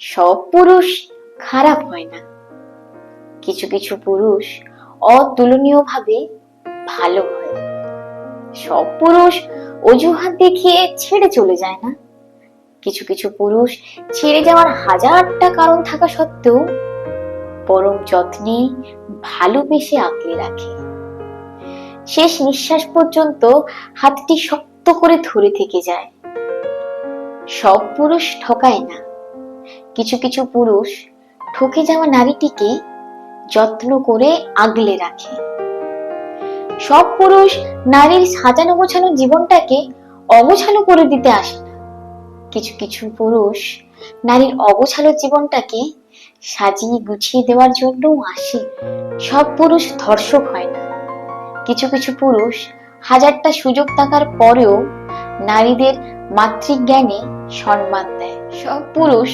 সব পুরুষ খারাপ হয় না। কিছু কিছু পুরুষ অতুলনীয়ভাবে ভালো হয়। সব পুরুষ অজুহাত দেখিয়ে ছেড়ে চলে যায় না। কিছু কিছু পুরুষ ছেড়ে যাওয়ার হাজারটা কারণ থাকা সত্ত্বেও পরম যত্নে ভালোবেসে আঁকড়ে রাখে। শেষ নিঃশ্বাস পর্যন্ত হাতটি শক্ত করে ধরে থেকে যায়। সব পুরুষ ঠকায় না। কিছু কিছু পুরুষ ঠকে যাওয়া নারীটিকে যত্ন করে আগলে রাখে। সব পুরুষ নারীর সাজানো গোছানো জীবনটাকে অগোছালো করে দিতে আসে না। কিছু কিছু পুরুষ নারীর অগোছালো জীবনটাকে সাজিয়ে গুছিয়ে দেওয়ার জন্যও আসে। সব পুরুষ ধর্ষক হয় না। কিছু কিছু পুরুষ হাজারটা সুযোগ থাকার পরেও নারীদের মাতৃজ্ঞানে সম্মান দেয়। সব পুরুষ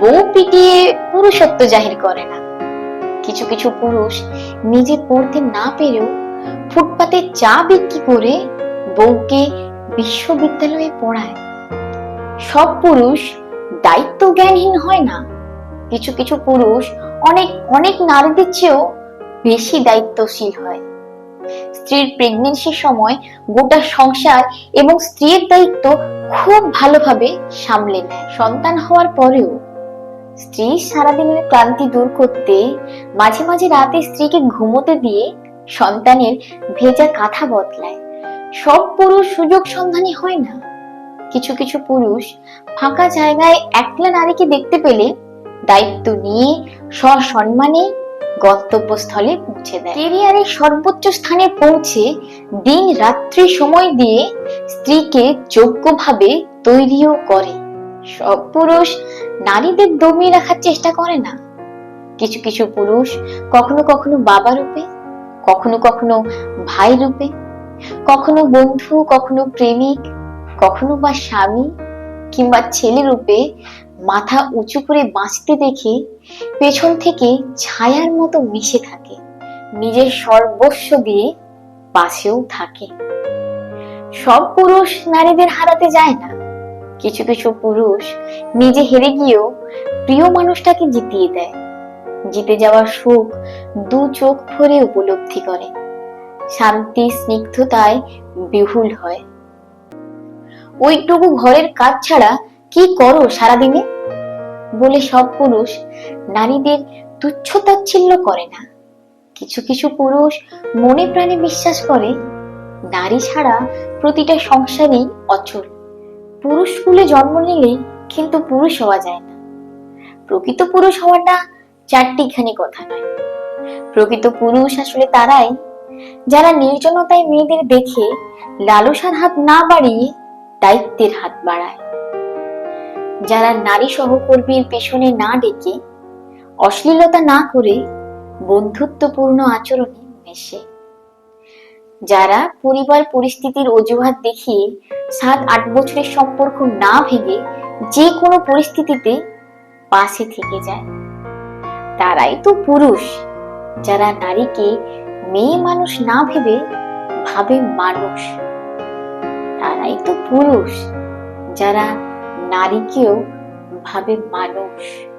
বউ পিটিয়ে পুরুষত্ব জাহির করে না। কিছু কিছু পুরুষ নিজে পড়তে না পেরেও ফুটপাতে চা বিক্রি করে বউকে বিশ্ববিদ্যালয়ে পড়ায়। সব পুরুষ দায়িত্ব জ্ঞানহীন হয় না। কিছু কিছু পুরুষ অনেক অনেক নারীদের চেয়েও বেশি দায়িত্বশীল হয়। স্ত্রীর প্রেগনেন্সির সময় গোটা সংসার এবং স্ত্রীর দায়িত্ব খুব ভালোভাবে সামলে নেয়। সন্তান হওয়ার পরেও স্ত্রী সারাদিনের ক্লান্তি দূর করতে, মাঝে মাঝে রাতে স্ত্রীকে ঘুমোতে দিয়ে সন্তানের ভেজা কাঁথা বদলায়। সব পুরুষ সুযোগ সন্ধানী হয় না। কিছু কিছু পুরুষ ফাঁকা জায়গায় একলা নারীকে দেখতে পেলে দায়িত্ব নিয়ে সসম্মানে গন্তব্যস্থলে পৌঁছে দেয়। কেরিয়ারের সর্বোচ্চ স্থানে পৌঁছে দিন রাত্রি সময় দিয়ে স্ত্রীকে যোগ্যভাবে তৈরিও করে। সব পুরুষ নারীদের দমিয়ে রাখার চেষ্টা করে না। কিছু কিছু পুরুষ কখনো কখনো বাবা রূপে, কখনো কখনো ভাই রূপে, কখনো বন্ধু, কখনো প্রেমিক, কখনো বা স্বামী কিংবা ছেলে রূপে মাথা উঁচু করে বাঁচতে দেখে পেছন থেকে ছায়ার মতো মিশে থাকে, নিজের সর্বস্ব দিয়ে পাশেও থাকে। সব পুরুষ নারীদের হারাতে যায় না। কিছু কিছু পুরুষ নিজে হেরে গিয়েও প্রিয় মানুষটাকে জিতিয়ে দেয়। জিতে যাওয়ার সুখ দু চোখ ভরে উপলব্ধি করে। শান্তি, স্নিগ্ধতায় বিহুল হয়। ওইটুকু ঘরের কাজ ছাড়া কি করো সারাদিনে? বলে সব পুরুষ নারীদের তুচ্ছ তাচ্ছিল্য করে না। কিছু কিছু পুরুষ মনে প্রাণে বিশ্বাস করে, নারী ছাড়া প্রতিটা সংসারই অচল। পুরুষ কুলে জন্ম নিলে কিন্তু পুরুষ হওয়া যায় না। প্রকৃত পুরুষ হওয়াটা চারটিখানি কথা নয়। প্রকৃত পুরুষ আসলে তারাই যারা নির্জনতায় মেয়েদের দেখে লালসার হাত না বাড়িয়ে দায়িত্বের হাত বাড়ায়। যারা নারী সহকর্মীর পেছনে না ডেকে অশ্লীলতা না করে বন্ধুত্বপূর্ণ আচরণে মেশে। যারা পরিবার পরিস্থিতির অজুহাত দেখিয়ে সাত, আট বছরের সম্পর্ক না ভেঙে যে কোনো পরিস্থিতিতে পাশে থেকে যায়। তারাই তো পুরুষ। যারা নারীকে মেয়ে মানুষ না ভেবে ভাবে মানুষ, তারাই তো পুরুষ। যারা নারীকেও ভাবে মানুষ।